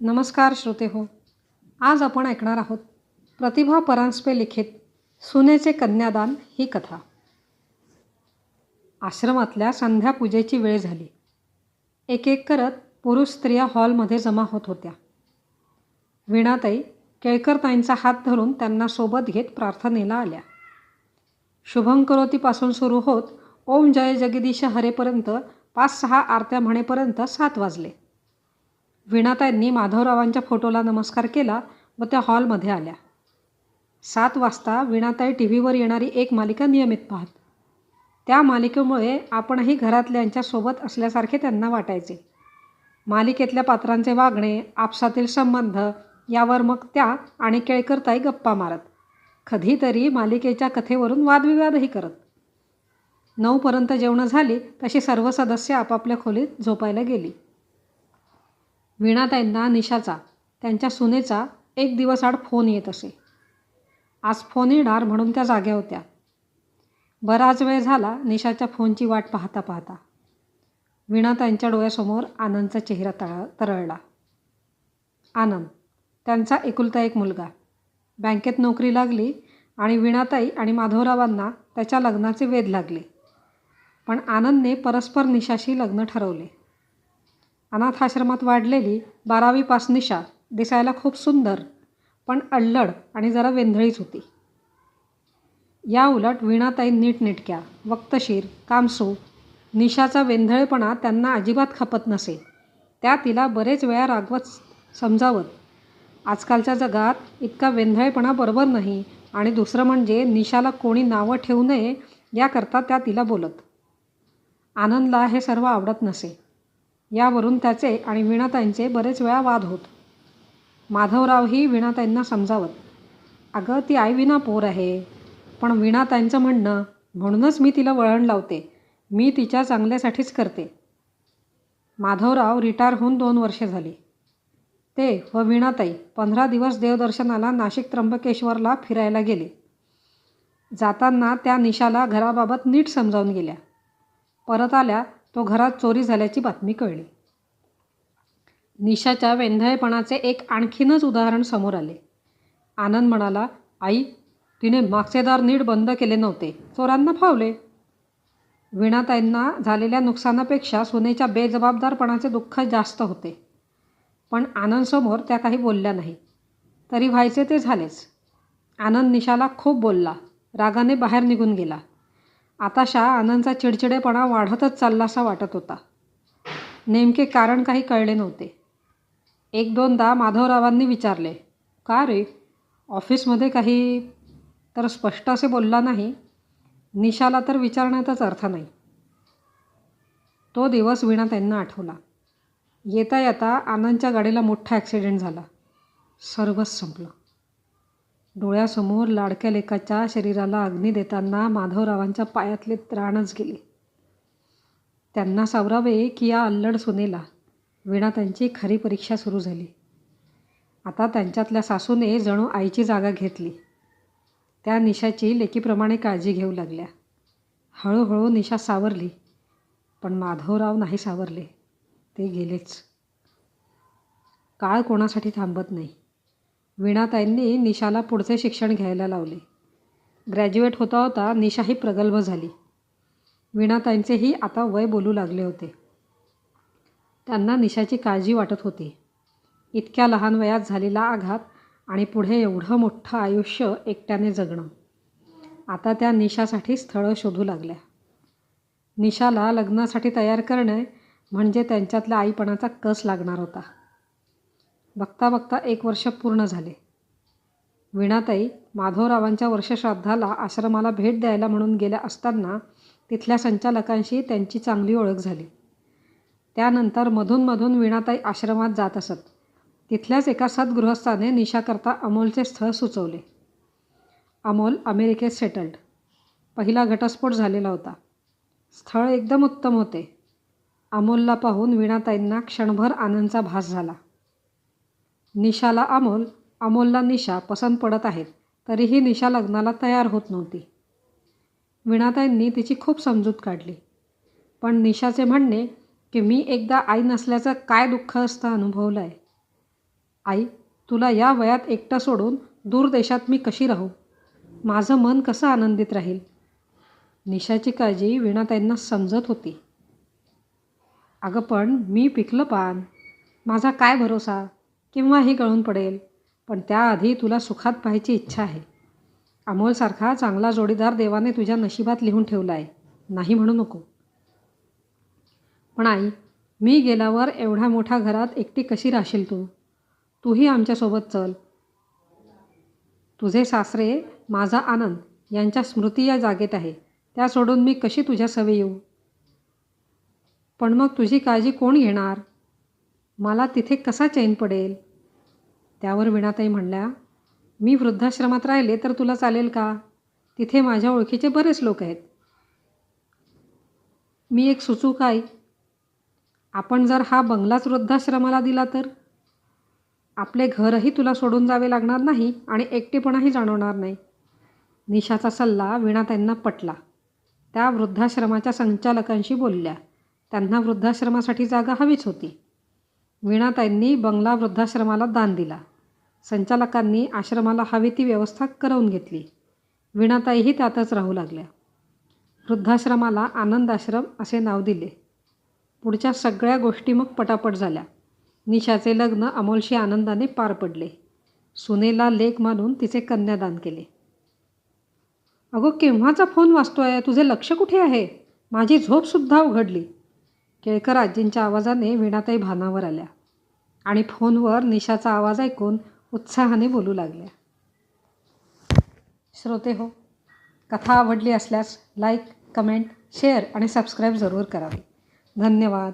नमस्कार श्रोते हो. आज आपण ऐकणार आहोत प्रतिभा परांजपे लिखित सुनेचे कन्यादान ही कथा. आश्रमातल्या संध्यापूजेची वेळ झाली. एक एक करत पुरुष स्त्रिया हॉलमध्ये जमा होत होत्या. वीणाताई केळकरताईंचा हात धरून त्यांना सोबत घेत प्रार्थनेला आल्या. शुभंकरोतीपासून सुरू होत ओम जय जगदीश हरेपर्यंत पाच सहा आरत्या म्हणेपर्यंत सात वाजले. वीणाताईंनी माधवरावांच्या फोटोला नमस्कार केला व त्या हॉलमध्ये आल्या. सात वाजता वीणाताई टी व्हीवर येणारी एक मालिका नियमित पाहत. त्या मालिकेमुळे आपणही घरातल्यांच्या सोबत असल्यासारखे त्यांना वाटायचे. मालिकेतल्या पात्रांचे वागणे आपसातील संबंध यावर मग त्या आणि केळकरताई गप्पा मारत कधीतरी मालिकेच्या कथेवरून वादविवादही करत. नऊपर्यंत जेवणं झाली तशी सर्व सदस्य आपापल्या खोलीत झोपायला गेली. वीणाताईंना निशाचा त्यांच्या सुनेचा एक दिवस आड फोन येत असे. आज फोन येणार म्हणून त्या जाग्या होत्या. बराच वेळ झाला निशाच्या फोनची वाट पाहता पाहता. वीणाताईंच्या डोळ्यासमोर आनंदचा चेहरा तळ तरळला. आनंद त्यांचा एकुलता एक मुलगा. बँकेत नोकरी लागली आणि वीणाताई आणि माधवरावांना त्याच्या लग्नाचे वेध लागले. पण आनंदने परस्पर निशाशी लग्न ठरवले. अनाथाश्रमात वाढलेली बारावी पास निशा दिसायला खूप सुंदर पण अल्लड आणि जरा वेंधळीच होती. या उलट वीणाताई नीटनेटक्या वक्तशीर कामसू निशाचा वेंधळेपणा त्यांना अजिबात खपत नसे. त्या तिला बरेच वेळा रागवत समजावत आजकालच्या जगात इतका वेंधळेपणा बरोबर नाही आणि दुसरं म्हणजे निशाला कोणी नावं ठेवू नये याकरता त्या तिला बोलत. आनंदला हे सर्व आवडत नसे. यावरून त्याचे आणि वीणाताईंचे बरेच वेळा वाद होत. माधवरावही वीणाताईंना समजावत अगं ती आईविना पोर आहे. पण वीणाताईंचं म्हणणं म्हणूनच मी तिला वळण लावते. मी तिच्या चांगल्यासाठीच करते. माधवराव रिटायर होऊन दोन वर्षे झाली. ते व वीणाताई पंधरा दिवस देवदर्शनाला नाशिक त्र्यंबकेश्वरला फिरायला गेले. जाताना त्या निशाला घराबाबत नीट समजावून गेल्या. परत आल्या तो घरात चोरी झाल्याची बातमी कळली. निशाच्या वेंधळेपणाचे एक आणखीनच उदाहरण समोर आले. आनंद म्हणाला आई तिने मागचे दार नीट बंद केले नव्हते. चोरांना फावले. वीणाताईंना झालेल्या नुकसानापेक्षा सुनेच्या बेजबाबदारपणाचे दुःख जास्त होते. पण आनंदसमोर त्या काही बोलल्या नाही. तरी व्हायचे ते झालेच. आनंद निशाला खूप बोलला. रागाने बाहेर निघून गेला. आताशा आनंदचा चिडचिडेपणा वाढतच चाललासा वाटत होता. नेमके कारण काही कळले नव्हते. एक दोनदा माधवरावांनी विचारले का रे? ऑफिसमध्ये काही तर स्पष्ट असे बोलला नाही? निशाला तर विचारण्यातच अर्थ नाही. तो दिवस विणा त्यांना आठवला. येता येता आनंदच्या गाडीला मोठा ॲक्सिडेंट झाला. सर्वच संपलं. डोळ्यासमोर लाडक्या लेकाच्या शरीराला अग्नी देताना माधवरावांच्या पायातले त्राणच गेले. त्यांना सावरावे की या अल्लड सुनेला वीणा त्यांची खरी परीक्षा सुरू झाली. आता त्यांच्यातल्या सासूने जणू आईची जागा घेतली. त्या निशाची लेकीप्रमाणे काळजी घेऊ लागल्या. हळूहळू निशा सावरली पण माधवराव नाही सावरले. ते गेलेच. काळ कोणासाठी थांबत नाही. वीणाताईंनी निशाला पुढचे शिक्षण घ्यायला लावले. ग्रॅज्युएट होता होता निशाही प्रगल्भ झाली. वीणाताईंचेही आता वय बोलू लागले होते. त्यांना निशाची काळजी वाटत होती. इतक्या लहान वयात झालेला आघात आणि पुढे एवढं मोठं आयुष्य एकट्याने जगणं. आता त्या निशासाठी स्थळं शोधू लागल्या. निशाला लग्नासाठी तयार करणे म्हणजे त्यांच्यातल्या आईपणाचा कस लागणार होता? बघता बघता एक वर्ष पूर्ण झाले. वीणाताई माधवरावांच्या वर्षश्राद्धाला आश्रमाला भेट द्यायला म्हणून गेल्या असताना तिथल्या संचालकांशी त्यांची चांगली ओळख झाली. त्यानंतर मधूनमधून वीणाताई आश्रमात जात असत. तिथल्याच एका सद्गृहस्थाने निशाकरता अमोलचे स्थळ सुचवले. अमोल अमेरिकेत सेटल्ड. पहिला घटस्फोट झालेला होता. स्थळ एकदम उत्तम होते. अमोलला पाहून वीणाताईंना क्षणभर आनंदचा भास झाला. निशाला अमोल अमोलला निशा पसंत पडत आहेत तरीही निशा लग्नाला तयार होत नव्हती. विणाताईंनी तिची खूप समजूत काढली. पण निशाचे म्हणणे की मी एकदा आई नसल्याचं काय दुःख असतं अनुभवलं आहे आई तुला या वयात एकटं सोडून दूर देशात मी कशी राहू? माझं मन कसं आनंदित राहील? निशाची काळजी विणाताईंना समजत होती. अगं पण मी पिकलं पान. माझा काय भरोसा? केव्हाही गळून पडेल. पण त्याआधी तुला सुखात पाहायची इच्छा आहे. अमोलसारखा चांगला जोडीदार देवाने तुझ्या नशिबात लिहून ठेवला आहे नाही म्हणू नको. पण आई मी गेल्यावर एवढ्या मोठ्या घरात एकटी कशी राहशील तू? तूही आमच्यासोबत चल. तुझे सासरे माझा आनंद यांच्या स्मृती या जागेत आहे. त्या सोडून मी कशी तुझ्या सवय येऊ? पण मग तुझी काळजी कोण घेणार? मला तिथे कसा चैन पडेल? त्यावर विणाताई म्हणल्या मी वृद्धाश्रमात राहिले तर तुला चालेल का? तिथे माझ्या ओळखीचे बरेच लोक आहेत. मी एक सुचूक आहे. आपण जर हा बंगलाच वृद्धाश्रमाला दिला तर? आपले घरही तुला सोडून जावे लागणार नाही आणि एकटेपणाही जाणवणार नाही. निशाचा सल्ला वीणाताईंना पटला. त्या वृद्धाश्रमाच्या संचालकांशी बोलल्या. त्यांना वृद्धाश्रमासाठी जागा हवीच होती. वीणाताईंनी बंगला वृद्धाश्रमाला दान दिला. संचालकांनी आश्रमाला हवी ती व्यवस्था करवून घेतली. विणाताईही त्यातच राहू लागल्या. वृद्धाश्रमाला आनंद आश्रम असे नाव दिले. पुढच्या सगळ्या गोष्टी मग पटापट झाल्या. निशाचे लग्न अमोलशी आनंदाने पार पडले. सुनेला लेख मानून तिचे कन्यादान केले. अगो केव्हाचा फोन वाजतोय? तुझे लक्ष कुठे आहे? माझी झोपसुद्धा उघडली. केळकर आजींच्या आवाजाने विणाताई भानावर आल्या आणि फोनवर निशाचा आवाज ऐकून उत्साहाने बोलू लागल्या. श्रोते हो कथा आवडली असल्यास लाईक कमेंट शेअर आणि सबस्क्राईब जरूर करावे. धन्यवाद.